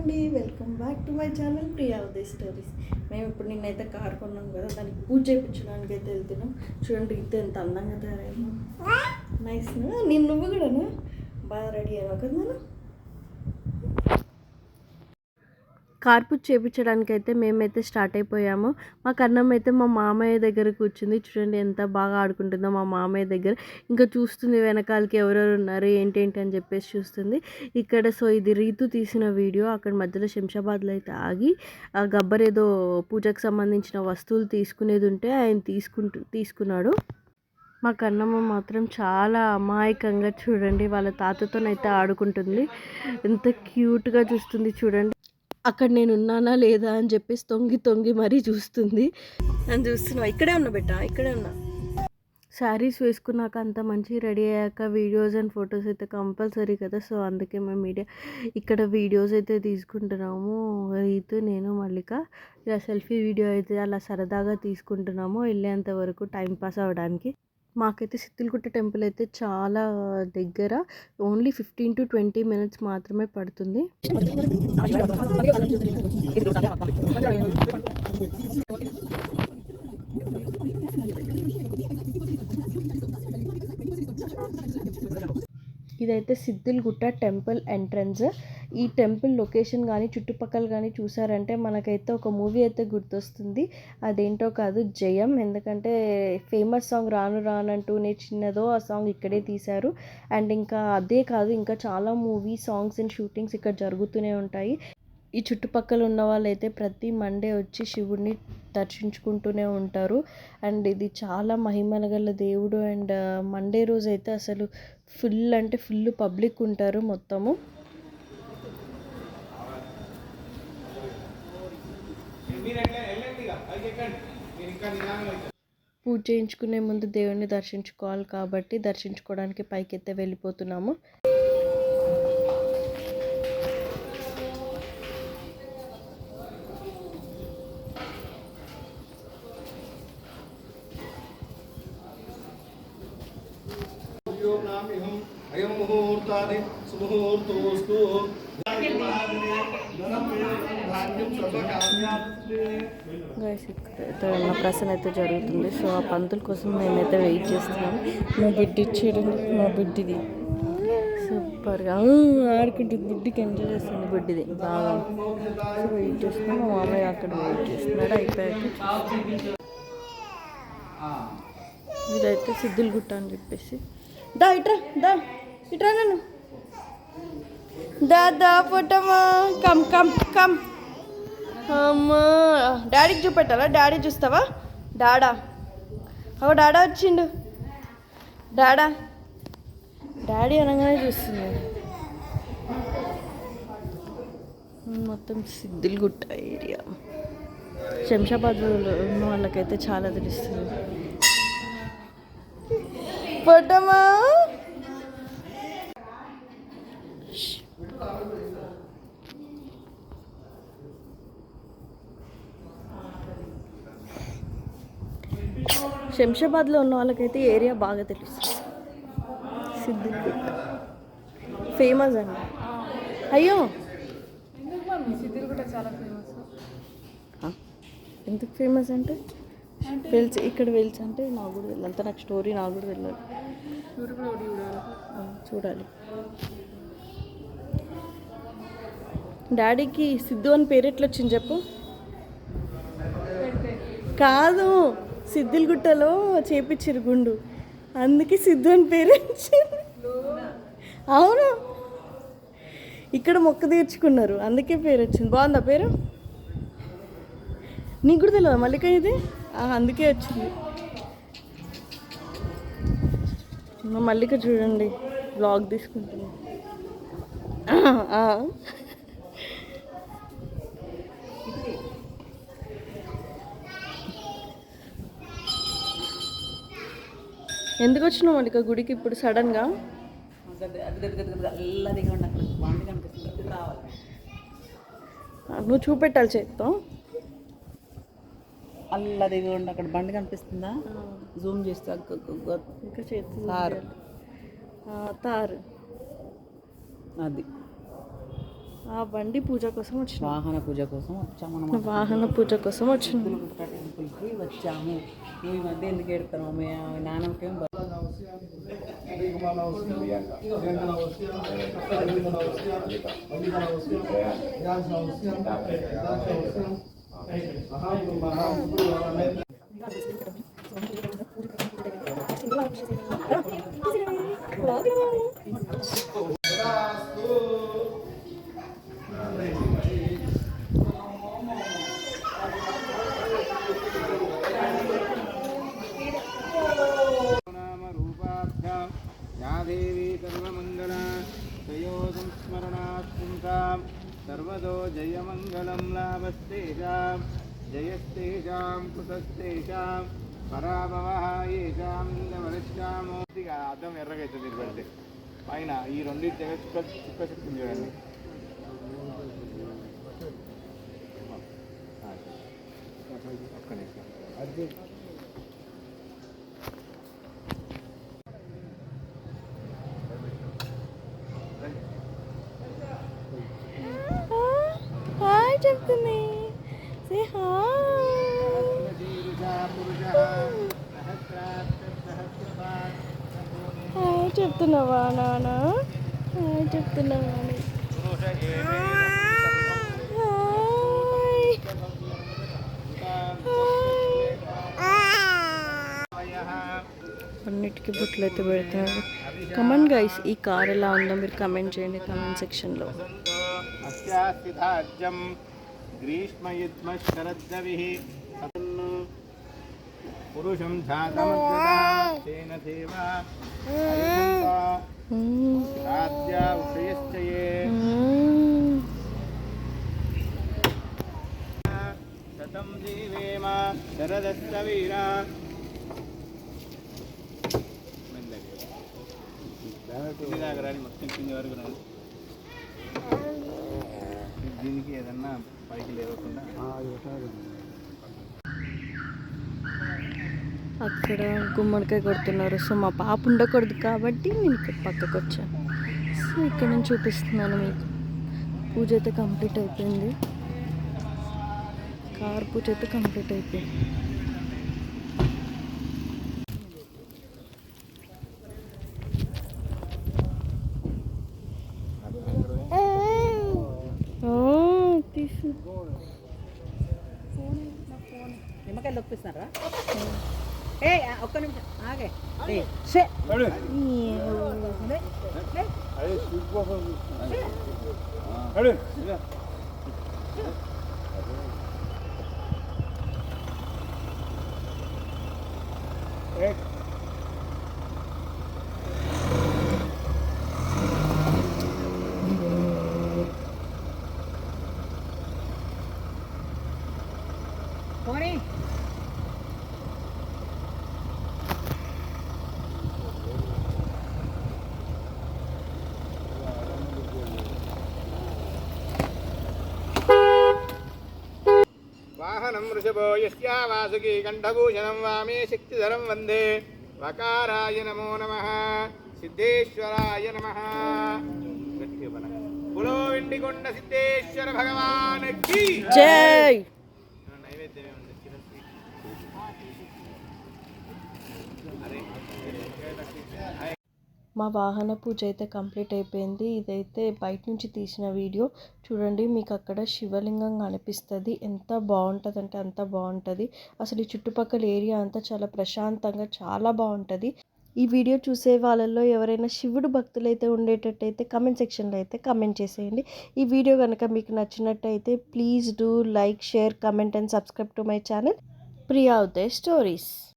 అండి. Welcome back to my channel Priya Uday stories. మేము ఇప్పుడు నిన్నైతే కార్ కొన్నాం కదా దానికి పూజ చేయించడానికి అయితే వెళ్తున్నాం. చూడండి ఇది ఎంత అందంగా తయారైందో. నైస్ నిన్ను నువ్వు కూడానా? బాగా రెడీ అయ్యావు కదా కార్పు చేపించడానికైతే అయితే మేమైతే స్టార్ట్ అయిపోయాము. మా కన్నం అయితే మా మామయ్య దగ్గర కూర్చుంది. చూడండి ఎంత బాగా ఆడుకుంటుందో మా మామయ్య దగ్గర. ఇంకా చూస్తుంది వెనకాలకి ఎవరెవరు ఉన్నారు ఏంటేంటి అని చెప్పేసి చూస్తుంది. ఇక్కడ సో ఇది రీతు తీసిన వీడియో. అక్కడ మధ్యలో శంషాబాద్లో అయితే ఆగి ఆ గబ్బర్ ఏదో పూజకు సంబంధించిన వస్తువులు తీసుకునేది ఉంటే ఆయన తీసుకుంటు తీసుకున్నాడు. మా కన్నమ్మ మాత్రం చాలా అమాయకంగా చూడండి వాళ్ళ తాతతోనైతే ఆడుకుంటుంది. ఎంత క్యూట్గా చూస్తుంది చూడండి. అక్కడ నేను ఉన్నానా లేదా అని చెప్పేసి తొంగి తొంగి మరీ చూస్తుంది. నేను చూస్తున్నా ఇక్కడే ఉన్నా బెట్ట ఇక్కడే ఉన్నా. శారీస్ వేసుకున్నాక అంత మంచి రెడీ అయ్యాక వీడియోస్ అండ్ ఫొటోస్ అయితే కంపల్సరీ కదా సో అందుకే మేము మీడియా ఇక్కడ వీడియోస్ అయితే తీసుకుంటున్నాము. రీతు నేను మల్లిక ఇలా సెల్ఫీ వీడియో అయితే అలా సరదాగా తీసుకుంటున్నాము వెళ్ళేంత వరకు టైం పాస్ అవ్వడానికి. మాకైతే సిత్తిల్గుట్ట టెంపుల్ అయితే చాలా దగ్గర only fifteen to twenty minutes మాత్రమే పడుతుంది. ఇదైతే సిద్ధిల్గుట్ట టెంపుల్ ఎంట్రన్స్. ఈ టెంపుల్ లొకేషన్ కానీ చుట్టుపక్కల కానీ చూసారంటే మనకైతే ఒక మూవీ అయితే గుర్తొస్తుంది. అదేంటో కాదు జయం. ఎందుకంటే ఫేమస్ సాంగ్ రాను రానంటూ నే చిన్నదో ఆ సాంగ్ ఇక్కడే తీశారు. అండ్ ఇంకా అదే కాదు ఇంకా చాలా మూవీ సాంగ్స్ అండ్ షూటింగ్స్ ఇక్కడ జరుగుతూనే ఉంటాయి. ఈ చుట్టుపక్కల ఉన్న వాళ్ళైతే ప్రతి మండే వచ్చి శివుడిని దర్శించుకుంటూనే ఉంటారు. అండ్ ఇది చాలా మహిమల గల దేవుడు. అండ్ మండే రోజు అయితే అసలు ఫుల్ అంటే ఫుల్ పబ్లిక్ ఉంటారు మొత్తము. పూజ చేయించుకునే ముందు దేవుడిని దర్శించుకోవాలి కాబట్టి దర్శించుకోవడానికి పైకి అయితే వెళ్ళిపోతున్నాము. ముహూర్తాది సుముహూర్తోస్తు గైస్ ఇక్కడ ప్రసన్న అయితే జరుగుతుంది. సో ఆ పంతుల కోసం మేమైతే వెయిట్ చేస్తున్నాం. మా బిడ్డ ఇచ్చాడు మా బిడ్డిది. సూపర్గా ఆడుకుంటుంది. బుడ్డికి ఎంజాయ్ చేస్తుంది బుడ్డిది. బాగా. సో వెయిట్ చేస్తున్నాం. మా మామయ్య అక్కడ వెయిట్ చేస్తున్నాడు. అయిపోయాక ఇదైతే సిద్ధులు గుట్ట అని చెప్పేసి. దా ఇట్రా దా. ఇట్రా నన్ను. దా దా పొట్టమ్మా. Come come come. అమ్మా. డాడీకి చూపెట్టాలా? డాడీ చూస్తావా? డాడా. ఓ డాడా వచ్చిండు. డాడా. డాడీ అనగానే చూస్తుంది. మొత్తం సిద్దిల్గుట్ట ఏరియా. శంషాబాద్లో ఉన్న వాళ్ళకైతే చాలా తెలుస్తుంది. పొట్టమా శంషాబాద్లో ఉన్న వాళ్ళకైతే ఏరియా బాగా తెలుస్తుంది సిద్దిపేట. ఫేమస్ అండి. అయ్యో! ఎందుకు ఫేమస్ అంటే? వెల్స్ ఇక్కడ వెల్స్ అంటే నాకు కూడా వెళ్ళాలి అంతా నాకు స్టోరీ నాకు కూడా వెళ్ళాలి చూడాలి. డాడీకి సిద్ధు అని పేరు ఎట్లా వచ్చింది చెప్పు? కాదు సిద్దిలగుట్టలో చేపించారు గుండు. అందుకే సిద్ధు అని పేరు వచ్చింది. అవును. ఇక్కడ మొక్క తీర్చుకున్నారు అందుకే పేరు వచ్చింది. బాగుందా పేరు? నీకు కూడా తెలియదు మల్లిక ఇది? అందుకే వచ్చింది. మా మల్లిక చూడండి బ్లాగ్ తీసుకుంటుంది. ఎందుకు వచ్చినావు మల్లిక గుడికి ఇప్పుడు సడన్గా? నువ్వు చూపెట్టాలి చేత్తో. అల్లదిగా ఉండి అక్కడ బండి కనిపిస్తుందా? జూమ్ చేస్తే. ఇంకా చేతి తారు. తారు. అది. ఆ బండి పూజ కోసం వచ్చిన. వాహన పూజ కోసం వచ్చాము వాహన పూజ కోసం వచ్చిన. వచ్చాము. ఈ మధ్య ఎందుకు ఎడతాను మీ నాన్నకేం నామ లాభస్తేషాం జయస్తేషాం కుతస్తేషాం పరాభవః ఏషాం నీలవరశ్యామోతిగా అర్థం ఎర్రగా అవుతుంది పెడితే పైన ఈ రెండు దగ్గర చుక్క చుక్క చెప్తుంది చూడండి. ఒక్క నిమిషం అది చెప్తుంది. చెప్తున్నావా నాన్న హాయ్ చెప్తున్నావా అన్నిటికీ బుట్లు అయితే పెడుతున్నాడు కమెంట్ గైస్ ఈ కార్ ఎలా ఉందో మీరు కమెంట్ చేయండి కమెంట్ సెక్షన్లో శరద్దవిః పురుషం ఝాతమద్గతేన దేవ రాజ్యా ఉషయశ్చయే శతం జీవేమ. శరదస్త వీర కింది దాకా రాని మొత్తం కింది వరకు రాని దీనికి ఏదన్నా పైకి లేవకుండా. అక్కడ గుమ్మడికాయ కొడుతున్నారు. సో మా పాప ఉండకూడదు కాబట్టి నేను ఇక్కడ పక్కకు వచ్చాను. సో ఇక్కడ నేను చూపిస్తున్నాను మీకు. పూజ అయితే కంప్లీట్ అయిపోయింది. కార్ పూజ అయితే కంప్లీట్ అయిపోయింది. ఒక్క నిమిషం ఆగే ఏ, షే. పోనీ వాహనం వృషభో యస్యా వాసుకి కంఠభూషణం వామే శక్తిధరం వందే. వకారాయ నమో నమ. సిద్ధేశ్వరాయ నమ. పులో వెండికొండ సిద్ధేశ్వర భగవాన్ జై. నైవేద్యం. మా వాహన పూజ అయితే కంప్లీట్ అయిపోయింది. ఇదైతే బయట నుంచి తీసిన వీడియో. చూడండి మీకు అక్కడ శివలింగం కనిపిస్తుంది. ఎంత బాగుంటుంది అంటే అంత బాగుంటుంది. అసలు ఈ చుట్టుపక్కల ఏరియా అంతా చాలా ప్రశాంతంగా చాలా బాగుంటుంది. ఈ వీడియో చూసే వాళ్ళల్లో ఎవరైనా శివుడు భక్తులు అయితే ఉండేటట్టయితే కమెంట్ సెక్షన్లో అయితే కమెంట్ చేసేయండి. ఈ వీడియో కనుక మీకు నచ్చినట్టయితే please do like share comment and subscribe to my channel Priya Uday stories